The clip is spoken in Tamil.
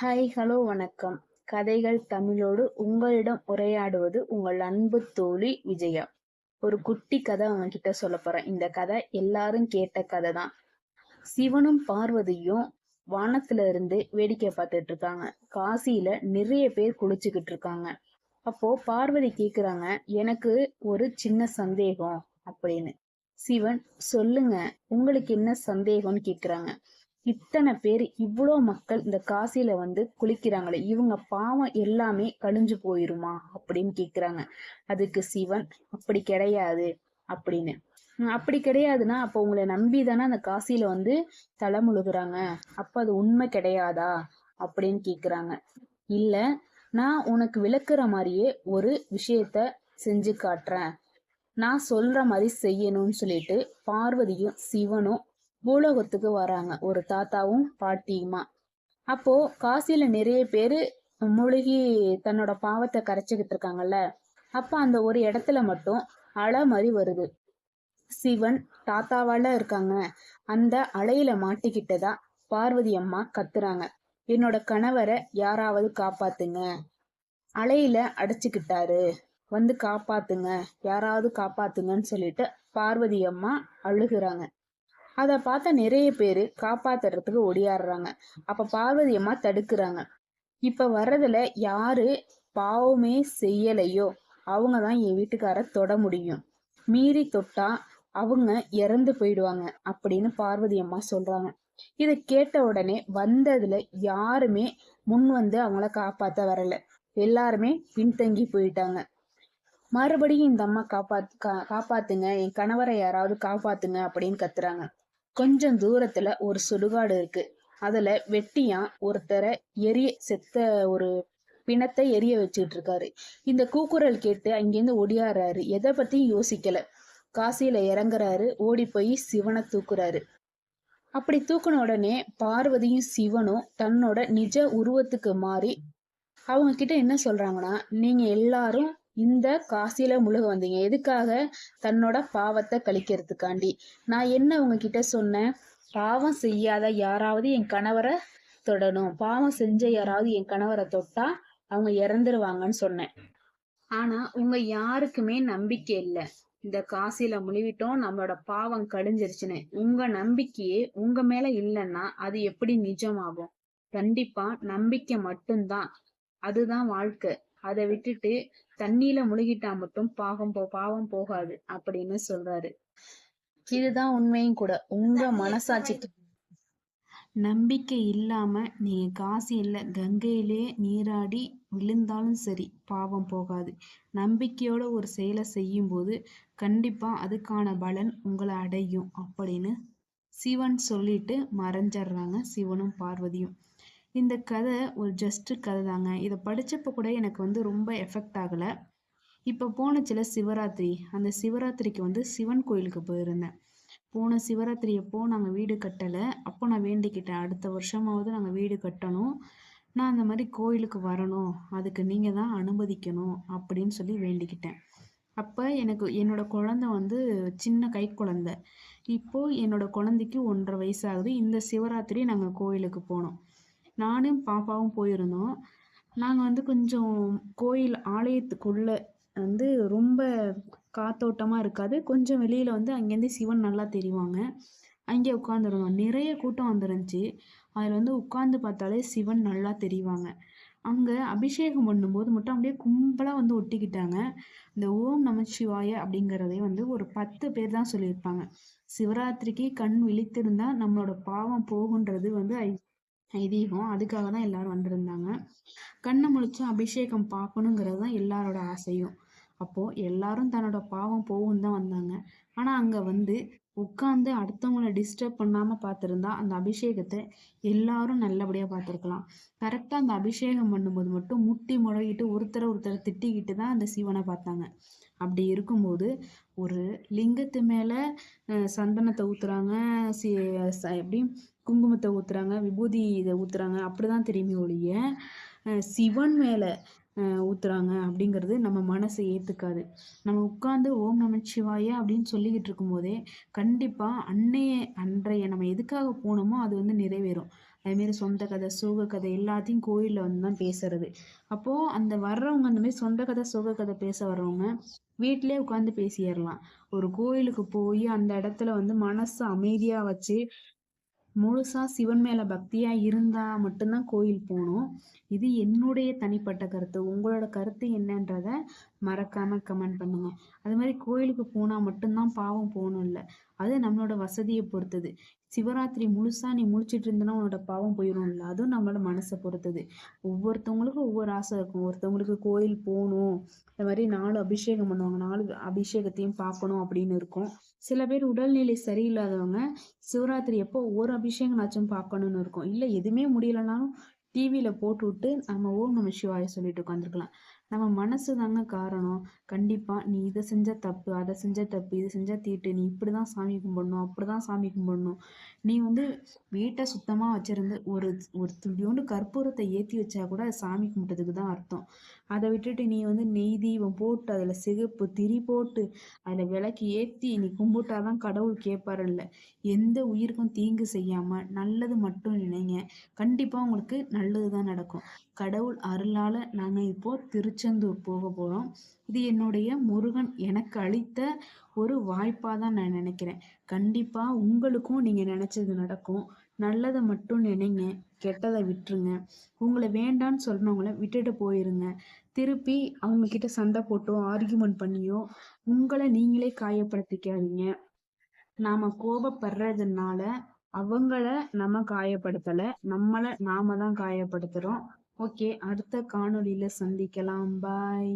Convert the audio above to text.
ஹாய் ஹலோ வணக்கம். கதைகள் தமிழோடு உங்களிடம் உரையாடுவது உங்கள் அன்பு தோழி விஜயா. ஒரு குட்டி கதை அவன்கிட்ட சொல்ல போறேன். இந்த கதை எல்லாரும் கேட்ட கதை தான். சிவனும் பார்வதியும் வானத்துல இருந்து வேடிக்கை பார்த்துட்டு இருக்காங்க. காசியில நிறைய பேர் குளிச்சுக்கிட்டு இருக்காங்க. அப்போ பார்வதி கேக்குறாங்க எனக்கு ஒரு சின்ன சந்தேகம் அப்படின்னு. சிவன் சொல்லுங்க உங்களுக்கு என்ன சந்தேகம்னு கேக்குறாங்க. இத்தனை பேர் இவ்வளோ மக்கள் இந்த காசியில வந்து குளிக்கிறாங்களே இவங்க பாவம் எல்லாமே கழிஞ்சு போயிருமா அப்படின்னு கேக்குறாங்க. அதுக்கு சிவன் அப்படி கிடையாது அப்படின்னு. அப்படி கிடையாதுன்னா அப்போ உங்களை நம்பி தானே அந்த காசியில வந்து தலை முழுகுறாங்க. அப்ப அது உண்மை கிடையாதா அப்படின்னு கேக்குறாங்க. இல்ல நான் உனக்கு விளக்குற மாதிரியே ஒரு விஷயத்த செஞ்சு காட்டுறேன். நான் சொல்ற மாதிரி செய்யணும்னு சொல்லிட்டு பார்வதியும் சிவனும் பூலோகத்துக்கு வராங்க. ஒரு தாத்தாவும் பாட்டியுமா. அப்போ காசியில நிறைய பேர் மூழ்கி தன்னோட பாவத்தை கரைச்சிக்கிட்டு இருக்காங்கல்ல. அப்ப அந்த ஒரு இடத்துல மட்டும் அலை மாதிரி வருது. சிவன் தாத்தாவால இருக்காங்க. அந்த அலையில மாட்டிக்கிட்டதா பார்வதி அம்மா கத்துறாங்க. என்னோட கணவரை யாராவது காப்பாத்துங்க. அலையில அடைச்சுக்கிட்டாரு. வந்து காப்பாத்துங்க. யாராவது காப்பாத்துங்கன்னு சொல்லிட்டு பார்வதி அம்மா அழுகுறாங்க. அதை பார்த்த நிறைய பேர் காப்பாத்துறதுக்கு ஒடியாடுறாங்க. அப்ப பார்வதி அம்மா தடுக்கிறாங்க. இப்ப வர்றதுல யாரு பாவமே செய்யலையோ அவங்க தான் என் வீட்டுக்கார தொட முடியும். மீறி தொட்டா அவங்க இறந்து போயிடுவாங்க அப்படின்னு பார்வதி அம்மா சொல்றாங்க. இதை கேட்ட உடனே வந்ததுல யாருமே முன் வந்து அவங்கள காப்பாத்த வரல. எல்லாருமே பின்தங்கி போயிட்டாங்க. மறுபடியும் இந்த அம்மா காப்பாத்து காப்பாத்துங்க என் கணவரை யாராவது காப்பாத்துங்க அப்படின்னு கத்துறாங்க. கொஞ்சம் தூரத்துல ஒரு சுடுகாடு இருக்கு. அதுல வெட்டியான் ஒருத்தரை எரிய செத்த ஒரு பிணத்தை எரிய வச்சுட்டு இருக்காரு இந்த கூக்குரல் கேட்டு அங்கேருந்து ஒடியாடுறாரு எதை பத்தியும் யோசிக்கல. காசியில இறங்குறாரு. ஓடி போய் சிவனை தூக்குறாரு. அப்படி தூக்குன உடனே பார்வதியும் சிவனும் தன்னோட நிஜ உருவத்துக்கு மாறி அவங்க கிட்ட என்ன சொல்றாங்கன்னா நீங்க எல்லாரும் இந்த காசியில் முழுக வந்தீங்க. எதுக்காக? தன்னோட பாவத்தை கழிக்கிறதுக்காண்டி. நான் என்ன உங்ககிட்ட சொன்னேன்? பாவம் செய்யாத யாராவது என் கணவரை தொடணும். பாவம் செஞ்ச யாராவது என் கணவரை தொட்டா அவங்க இறந்துருவாங்கன்னு சொன்னேன். ஆனா உங்க யாருக்குமே நம்பிக்கை இல்லை. இந்த காசில முழுவிட்டோம் நம்மளோட பாவம் கடிஞ்சிருச்சுன்னு. உங்க நம்பிக்கையே உங்க மேல இல்லைன்னா அது எப்படி நிஜமாகும்? கண்டிப்பா நம்பிக்கை மட்டும்தான். அதுதான் வாழ்க்கை. அதை விட்டுட்டு தண்ணியில முழுகிட்டா மட்டும் பாகம் போ பாவம் போகாது அப்படின்னு சொல்றாரு. இதுதான் உண்மையும் கூட. உங்க மனசாட்சிக்கு நம்பிக்கை இல்லாம நீங்க காசு இல்ல கங்கையிலே நீராடி விழுந்தாலும் சரி பாவம் போகாது. நம்பிக்கையோட ஒரு செயலை செய்யும் போது கண்டிப்பா அதுக்கான பலன் உங்களை அடையும் அப்படின்னு சிவன் சொல்லிட்டு மறைஞ்சிடுறாங்க சிவனும் பார்வதியும். இந்த கதை ஒரு ஜஸ்ட்டு கதை தாங்க இதை படித்தப்போ கூட எனக்கு வந்து ரொம்ப எஃபெக்ட் ஆகலை. இப்போ போனச்சில சிவராத்திரி அந்த சிவராத்திரிக்கு வந்து சிவன் கோயிலுக்கு போயிருந்தேன். போன சிவராத்திரி அப்போ நாங்கள் வீடு கட்டலை. அப்போ நான் வேண்டிக்கிட்டேன். அடுத்த வருஷமாவது நாங்கள் வீடு கட்டணும். நான் அந்த மாதிரி கோயிலுக்கு வரணும். அதுக்கு நீங்கள் தான் அனுமதிக்கணும் அப்படின்னு சொல்லி வேண்டிக்கிட்டேன். அப்போ எனக்கு என்னோடய குழந்த வந்து சின்ன கை குழந்த. இப்போது என்னோடய குழந்தைக்கு ஒன்றரை வயசாகுது இந்த சிவராத்திரி நாங்கள் கோயிலுக்கு போனோம். நானும் பாப்பாவும் போயிருந்தோம். நாங்கள் வந்து கொஞ்சம் கோயில் ஆலயத்துக்குள்ளே வந்து ரொம்ப காத்தோட்டமாக இருக்காது. கொஞ்சம் வெளியில் வந்து அங்கேருந்து சிவன் நல்லா தெரிவாங்க. அங்கே உட்காந்துருந்தோம் நிறைய கூட்டம் வந்துருந்துச்சு. அதில் வந்து உட்காந்து பார்த்தாலே சிவன் நல்லா தெரிவாங்க. அங்கே அபிஷேகம் பண்ணும்போது மட்டும் அப்படியே கும்பலாக வந்து ஒட்டிக்கிட்டாங்க. இந்த ஓம் நமச்சிவாய அப்படிங்கிறதே வந்து ஒரு பத்து பேர் தான் சொல்லியிருப்பாங்க. சிவராத்திரிக்கு கண் விழித்திருந்தால் நம்மளோட பாவம் போகுன்றது வந்து ஐதீகம். அதுக்காக தான் எல்லாரும் வந்திருந்தாங்க. கண்ணை முழிச்சு அபிஷேகம் பார்க்கணுங்கிறது தான் எல்லாரோட ஆசையும். அப்போது எல்லாரும் தன்னோட பாவம் போகும் தான் வந்தாங்க. ஆனால் அங்கே வந்து உட்காந்து அடுத்தவங்கள டிஸ்டர்ப் பண்ணாமல் பார்த்துருந்தா அந்த அபிஷேகத்தை எல்லாரும் நல்லபடியாக பார்த்துருக்கலாம். கரெக்டாக அந்த அபிஷேகம் பண்ணும்போது மட்டும் முட்டி முழகிட்டு ஒருத்தரை ஒருத்தரை திட்டிக்கிட்டு தான் அந்த சிவனை பார்த்தாங்க. அப்படி இருக்கும்போது ஒரு லிங்கத்து மேலே சந்தனத்தை ஊற்றுறாங்க சி எப்படி குங்குமத்தை ஊற்றுறாங்க விபூதி இதை ஊற்றுறாங்க அப்படி தான் தெரியுமே ஒழிய சிவன் மேலே ஊற்றுறாங்க அப்படிங்கிறது நம்ம மனசை ஏற்றுக்காது நம்ம உட்காந்து ஓம் நமச்சிவாய அப்படின்னு சொல்லிக்கிட்டு இருக்கும்போதே கண்டிப்பாக அன்னைய அன்றைய நம்ம எதுக்காக போனோமோ அது வந்து நிறைவேறும். அதுமாரி சொந்த கதை சோக கதை எல்லாத்தையும் கோயிலில் வந்து தான் பேசுறது. அப்போது அந்த வர்றவங்க அந்த மாதிரி சொந்த கதை சோக கதை பேச வர்றவங்க வீட்டிலே உட்காந்து பேசிடலாம். ஒரு கோயிலுக்கு போய் அந்த இடத்துல வந்து மனசு அமைதியாக வச்சு முழுசாக சிவன் மேலே பக்தியாக இருந்தால் மட்டும்தான் கோயில் போகணும். இது என்னுடைய தனிப்பட்ட கருத்து. உங்களோட கருத்து என்னன்றதை மறக்காம கமெண்ட் பண்ணுங்க. அது மாதிரி கோயிலுக்கு போனா மட்டும்தான் பாவம் போகணும் இல்லை. அது நம்மளோட வசதியை பொறுத்தது. சிவராத்திரி முழுசா நீ முழிச்சிட்டு இருந்தனா உன்னோட பாவம் போயிடும் இல்லை. அதுவும் நம்மளோட மனசை பொறுத்தது. ஒவ்வொருத்தவங்களுக்கும் ஒவ்வொரு ஆசை இருக்கும். ஒருத்தவங்களுக்கு கோயில் போகணும். இந்த மாதிரி நாலு அபிஷேகம் பண்ணுவாங்க. நாலு அபிஷேகத்தையும் பார்க்கணும் அப்படின்னு இருக்கும். சில பேர் உடல்நிலை சரியில்லாதவங்க சிவராத்திரி எப்போ ஒரு அபிஷேகம்னாச்சும் பார்க்கணும்னு இருக்கும். இல்லை எதுவுமே முடியலனாலும் டிவியில் போட்டு விட்டு நம்ம ஓம் நம்ம சிவாய சொல்லிட்டு உட்காந்துருக்கலாம் நம்ம மனசு தாங்க காரணம். கண்டிப்பாக நீ இதை செஞ்ச தப்பு அதை செஞ்ச தப்பு இதை செஞ்சால் தீட்டு நீ இப்படி தான் சாமி கும்பிடணும் அப்படி தான் சாமி கும்பிடணும். நீ வந்து வீட்டை சுத்தமாக வச்சுருந்து ஒரு ஒரு துளியோண்டு கற்பூரத்தை ஏற்றி வச்சா கூட அது சாமி கும்பிட்டதுக்கு தான் அர்த்தம். அதை விட்டுட்டு நீ வந்து நெய் தீபம் போட்டு அதில் சிகப்பு திரி போட்டு அதில் விளக்கு ஏற்றி நீ கும்பிட்டாதான் கடவுள் கேட்பாரு இல்லை எந்த உயிருக்கும் தீங்கு செய்யாமல் நல்லது மட்டும் நினைங்க. கண்டிப்பாக உங்களுக்கு நல்லது தான் நடக்கும். கடவுள் அருளால் நாங்கள் இப்போது திருச்செந்தூர் போக போகிறோம் இது என்னுடைய முருகன் எனக்கு அளித்த ஒரு வாய்ப்பாக தான் நான் நினைக்கிறேன். கண்டிப்பாக உங்களுக்கும் நீங்கள் நினச்சது நடக்கும். நல்லதை மட்டும் நினைங்க. கெட்டதை விட்டுருங்க. உங்களை வேண்டான்னு சொன்னவங்கள விட்டுட்டு போயிருங்க. திருப்பி அவங்கக்கிட்ட சண்டை போட்டோ ஆர்கியூமெண்ட் பண்ணியோ உங்களை நீங்களே காயப்படுத்திக்காதீங்க. நாம் கோபப்படுறதுனால அவங்கள நம்ம காயப்படுத்தலை. நம்மளை நாம தான் காயப்படுத்துகிறோம் ஓகே அடுத்த காணொளியில் சந்திக்கலாம். பாய்